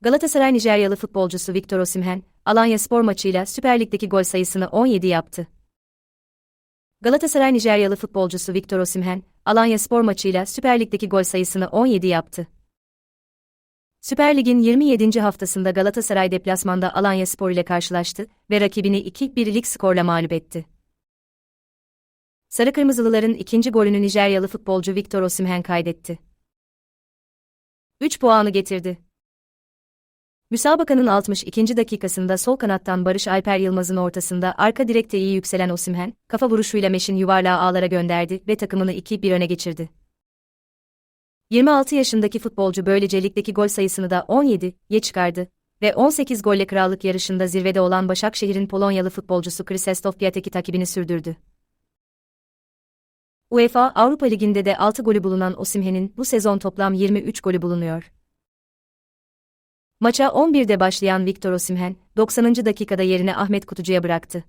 Galatasaray Nijeryalı futbolcusu Victor Osimhen, Alanya Spor maçıyla Süper Lig'deki gol sayısını 17 yaptı. Galatasaray Nijeryalı futbolcusu Victor Osimhen, Alanya Spor maçıyla Süper Lig'deki gol sayısını 17 yaptı. Süper Lig'in 27. haftasında Galatasaray deplasmanda Alanya Spor ile karşılaştı ve rakibini 2-1'lik skorla mağlup etti. Sarı Kırmızılıların ikinci golünü Nijeryalı futbolcu Victor Osimhen kaydetti. 3 puanı getirdi. Müsabakanın 62. dakikasında sol kanattan Barış Alper Yılmaz'ın ortasında arka direkte iyi yükselen Osimhen, kafa vuruşuyla Meş'in yuvarlağı ağlara gönderdi ve takımını 2-1 öne geçirdi. 26 yaşındaki futbolcu böylece ligdeki gol sayısını da 17'ye çıkardı ve 18 golle krallık yarışında zirvede olan Başakşehir'in Polonyalı futbolcusu Krzysztof Piatek'i takibini sürdürdü. UEFA Avrupa Ligi'nde de 6 golü bulunan Osimhen'in bu sezon toplam 23 golü bulunuyor. Maça 11'de başlayan Victor Osimhen, 90. dakikada yerini Ahmet Kutucu'ya bıraktı.